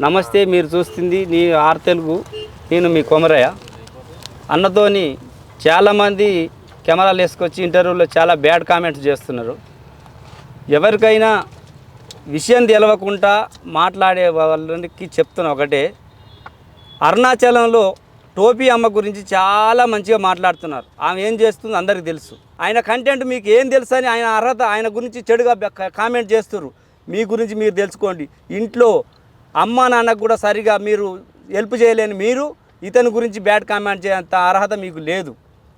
నమస్తే మీరు చూస్తుంది నీ ఆర్ తెలుగు. నేను మీ కొమరయ్య. అన్నతోని చాలామంది కెమెరాలు వేసుకొచ్చి ఇంటర్వ్యూలో చాలా బ్యాడ్ కామెంట్స్ చేస్తున్నారు. ఎవరికైనా విషయం తెలవకుండా మాట్లాడే వాళ్ళకి చెప్తున్నా ఒకటే. అరుణాచలంలో టోపీ అమ్మ గురించి చాలా మంచిగా మాట్లాడుతున్నారు. ఆమె ఏం చేస్తుందో అందరికీ తెలుసు. ఆయన కంటెంట్ మీకు ఏం తెలుసు అని ఆయన అర్హత ఆయన గురించి చెడుగా కామెంట్ చేస్తున్నారు మీ గురించి మీరు తెలుసుకోండి. ఇంట్లో అమ్మ నాన్నకు కూడా సరిగా మీరు హెల్ప్ చేయలేని మీరు ఇతని గురించి బ్యాడ్ కామెంట్ చేయంత అర్హత మీకు లేదు.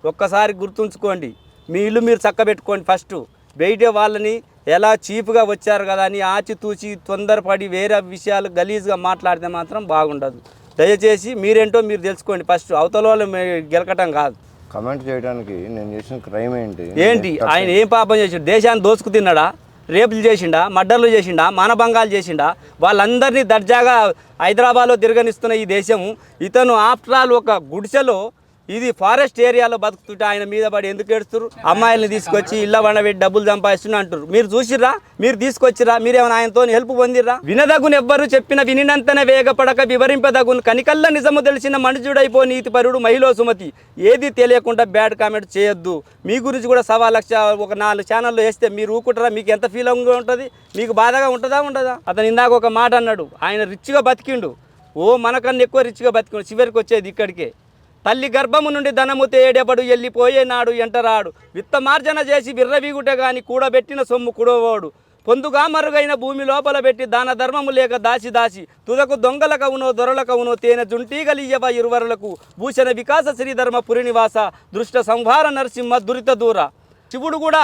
ఒక్కసారి గుర్తుంచుకోండి. మీ ఇల్లు మీరు చక్కబెట్టుకోండి ఫస్ట్. బయట వాళ్ళని ఎలా చీప్గా వచ్చారు కదా అని ఆచితూచి తొందరపడి వేరే విషయాలు గలీజ్గా మాట్లాడితే మాత్రం బాగుండదు. దయచేసి మీరేంటో మీరు తెలుసుకోండి ఫస్ట్. అవతల వాళ్ళు గెలకటం కాదు. కమెంట్ చేయడానికి నేను చేసిన క్రైమ్ ఏంటి? ఏంటి? ఆయన ఏం పాపం చేసిండు దేశాన్ని దోచుకు తిన్నాడా రేపులు చేసిండా మర్డర్లు చేసిండా మానభంగాలు చేసిండా వాళ్ళందరినీ దర్జాగా హైదరాబాద్లో తిరగనిస్తున్న ఈ దేశం ఇతను ఆఫ్టర్ ఆల్ ఒక గుడిసెలో ఇది ఫారెస్ట్ ఏరియాలో బతుకుతుంటే ఆయన మీద పడి ఎందుకు ఏడుస్తారు అమ్మాయిల్ని తీసుకొచ్చి ఇళ్ళ వండబెట్టి డబ్బులు సంపాదిస్తున్నా అంటారు మీరు చూసిర్రా? మీరు తీసుకొచ్చిరా మీరేమైనా ఆయనతో హెల్ప్ పొందిర్రా? వినదగును ఎవ్వరు చెప్పిన వినినంతనే వేగపడక వివరింపదగును కనికల్ల నిజము తెలిసిన మనుషుడైపో నీతి పరుడు మహిళ సుమతి. ఏది తెలియకుండా బ్యాడ్ కామెంట్ చేయొద్దు. మీ గురించి కూడా సవా లక్ష ఒక నాలుగు ఛానల్లో వేస్తే మీరు ఊకుంటారా? మీకు ఎంత ఫీలింగ్ ఉంటుంది? మీకు బాధగా ఉంటుందా ఉండదా? అతను ఇందాక ఒక మాట అన్నాడు. ఆయన రిచ్గా బతికిండు. ఓ మనకన్నా ఎక్కువ రిచ్గా బతికిండు. చివరికి వచ్చేది ఇక్కడికే. తల్లి గర్భము నుండి ధనము తేడెబడు ఎల్లిపోయేనాడు ఎంటరాడు. విత్తమార్జన చేసి విర్రవీగుట గాని కూడబెట్టిన సొమ్ము కుడవోడు. పొందుగా మరుగైన భూమి లోపల పెట్టి దాన ధర్మము లేక దాసి దాసి తుదకు దొంగల కవునో దొరల కవునో తేనె జుంటీగలియవ ఇరువరులకు భూషణ వికాస శ్రీధర్మ పురినివాస దృష్ట సంహార నరసింహ దురిత దూర. శివుడు కూడా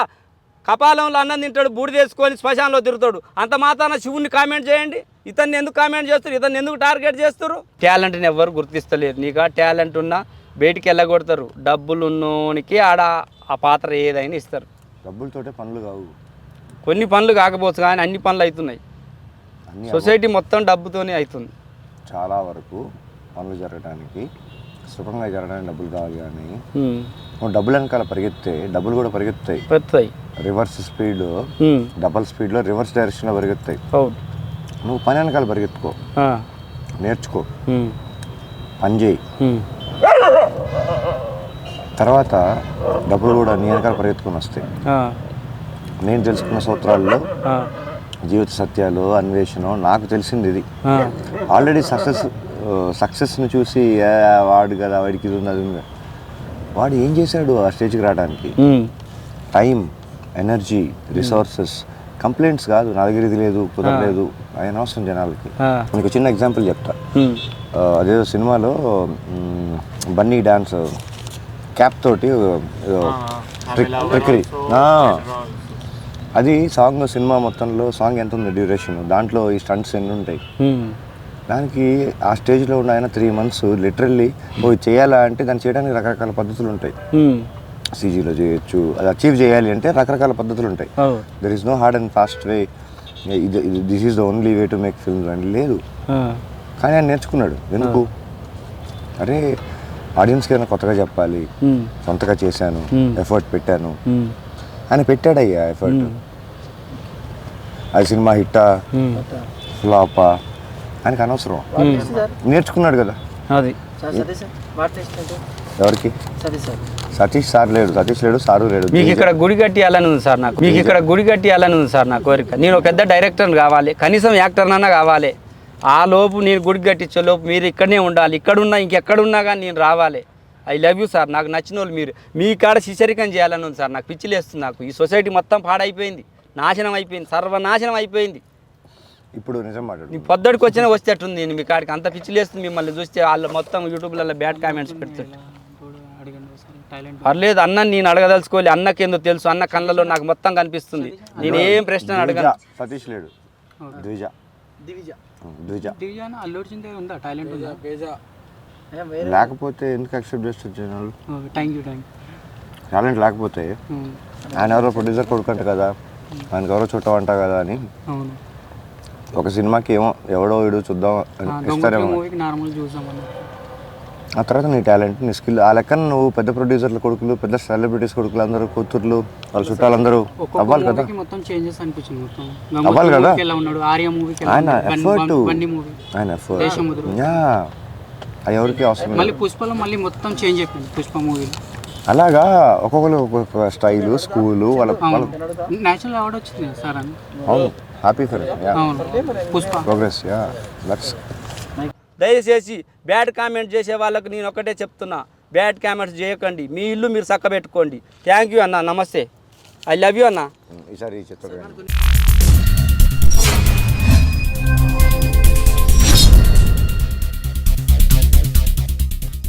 కపాలంలో అన్నం తింటాడు బూడిదేసుకొని శ్మశానంలో తిరుగుతాడు. అంత మాత్రాన శివుణ్ణి కామెంట్ చేయండి. ఇతన్ని ఎందుకు కామెంట్ చేస్తారు? ఇతన్ని ఎందుకు టార్గెట్ చేస్తారు? టాలెంట్ని ఎవరు గుర్తిస్తలేరు. నీకు టాలెంట్ ఉన్నా బయటికి వెళ్ళగొడతారు. డబ్బులు ఉన్నోనికి ఆడ ఆ పాత్ర ఏదైనా ఇస్తారు. డబ్బులతోటే పనులు కావు. కొన్ని పనులు కాకపోవచ్చు కానీ అన్ని పనులు అవుతున్నాయి. సొసైటీ మొత్తం డబ్బుతోనే అవుతుంది. చాలా వరకు పనులు జరగడానికి సుఖంగా జరగడానికి డబ్బులు కావాలి కానీ. నువ్వు డబ్బులు వెనకాల పరిగెత్తే డబ్బులు కూడా పరిగెత్తాయి పెడతాయి రివర్స్ స్పీడ్. డబల్ స్పీడ్లో రివర్స్ డైరెక్షన్లో పరిగెత్తాయి నువ్వు పని వెనకాల పరిగెత్తుకో. నేర్చుకో. పని చేయి. తర్వాత డబ్బులు కూడా నీ వెనకాల పరిగెత్తుకొని వస్తాయి. నేను తెలుసుకున్న సూత్రాల్లో. జీవిత సత్యాలు అన్వేషణ నాకు తెలిసింది ఇది. ఆల్రెడీ సక్సెస్ సక్సెస్ని చూసి "ఏ, వాడు కదా వాడికి ఇది ఉంది అది ఉంది. వాడు ఏం చేశాడు ఆ స్టేజ్కి రావడానికి. టైం ఎనర్జీ రిసోర్సెస్ కంప్లైంట్స్ కాదు నా దగ్గర ఇది లేదు కుదరలేదు ఆయన అవసరం జనాలకి. మీకు చిన్న ఎగ్జాంపుల్ చెప్తా. అదేదో సినిమాలో బన్నీ డ్యాన్స్ క్యాప్ తోటి ఏదో ట్రిక్ ట్రిక్కరీ. అది సాంగ్ సినిమా మొత్తంలో సాంగ్ ఎంత ఉంది డ్యూరేషన్? దాంట్లో ఈ స్టంట్స్ ఎన్ని ఉంటాయి. దానికి ఆ స్టేజ్లో ఉన్న ఆయన త్రీ మంత్స్ లిటరల్లీ ఓ ఇది చేయాలా అంటే దాన్ని చేయడానికి రకరకాల పద్ధతులు ఉంటాయి. సీజీలో చేయొచ్చు అది అచీవ్ చేయాలి అంటే రకరకాల పద్ధతులు ఉంటాయి. There is no hard and fast way ఇది this is the only way to make films అని లేదు. కానీ ఆయన నేర్చుకున్నాడు. ఎందుకు? అరే ఆడియన్స్కి ఏమైనా కొత్తగా చెప్పాలి. సొంతగా చేశాను. ఎఫర్ట్ పెట్టాను. ఆయన పెట్టాడయ్యా ఎఫర్ట్ అది సినిమా హిట్టా. ఫ్లాపా? ఆయనకు అనవసరం. నేర్చుకున్నాడు కదా. అది. ఎవరికి? సతీష్ సార్. సతీష్ సార్ లేడు. సతీష్ లేడు సారు లేడు. మీకు ఇక్కడ గుడి కట్టియాలని ఉంది సార్ నాకు. మీకు ఇక్కడ గుడి కట్టియాలని ఉంది సార్ నా కోరిక. నేను ఒక పెద్ద డైరెక్టర్ కావాలి. కనీసం యాక్టర్నన్నా కావాలి. ఆ లోపు నేను గుడి కట్టించే లోపు మీరు ఇక్కడనే ఉండాలి. ఇక్కడున్నా ఇంకెక్కడున్నా కానీ నేను రావాలి. ఐ లవ్ యూ సార్ నాకు నచ్చిన వాళ్ళు మీరు. మీ కాడ శిశరికం చేయాలని ఉంది సార్. నాకు పిచ్చిలేస్తుంది నాకు. ఈ సొసైటీ మొత్తం పాడైపోయింది. నాశనం అయిపోయింది. సర్వనాశనం అయిపోయింది. ఇప్పుడు నిజం మాట్లాడు. నీ పొద్దుడికి వచ్చినా వచ్చేటట్టుంది నేను మీ కాడికి అంత పిచ్చిలేస్తుంది మిమ్మల్ని చూస్తే వాళ్ళు మొత్తం యూట్యూబ్లలో బ్యాడ్ కామెంట్స్ పెడుతుంటే. పర్లేదు అన్న నేను అడగదలుచుకోవాలి అన్నకేందో తెలుసు. అన్న కళ్ళలో నాకు మొత్తం కనిపిస్తుంది. నేను ఏం ప్రశ్న అడగను. సతీష్ లేడు. ద్విజ. దివిజ. ఉం, ద్విజ. దివిజ అల్లు అర్జున్ దగ్గర ఉందా? టాలెంట్ ఉందా? లేకపోతే ఎందుకు యాక్సెప్ట్ చేస్తారు జనాలు? థ్యాంక్ యూ థ్యాంక్ టాలెంట్ లేకపోతే ఆయన ఎవరో ప్రొడ్యూసర్ కొడుకంట కదా. ఆయనకి ఎవరో చుట్టమంట కదా అని. అవును. ఒక సినిమాకి ఏమో ఎవడో వీడు చూద్దాం ఇస్తారేమో మూవీకి నార్మల్ చూసాం అన్న. ఆ తర్వాత నీ టాలెంట్ నీ స్కిల్ ఆ లెక్కన నువ్వు పెద్ద ప్రొడ్యూసర్ల కొడుకులు పెద్ద సెలబ్రిటీస్ కొడుకులు అందరూ కూతుర్లు వాళ్ళ చుట్టాలందరూ అవ్వాలి కదా? మూవీకి మొత్తం చేంజెస్ అనిపించింది మొత్తం. అవ్వాలి కదా? ఆయన ఎఫర్ట్ ఆయన ఎఫర్ట్. యా. ఎవరికి అవసరం. మళ్ళీ పుష్పలో మళ్ళీ మొత్తం చేంజ్ అయిపోయింది పుష్ప మూవీలో అలాగా? ఒక్కొక్కరు ఒక్కొక్క స్టైలు స్కూలు వాళ్ళ నేచురల్ అవార్డు వచ్చింది సార్ అని? అవును. Happy yeah Pushpa. Progress yeah దయచేసి బ్యాడ్ కామెంట్ చేసే వాళ్ళకు నేను ఒకటే చెప్తున్నా. బ్యాడ్ కామెంట్స్ చేయకండి. మీ ఇల్లు మీరు చక్కబెట్టుకోండి. థ్యాంక్ యూ అన్న. నమస్తే. ఐ లవ్ యూ అన్న. ఈసారి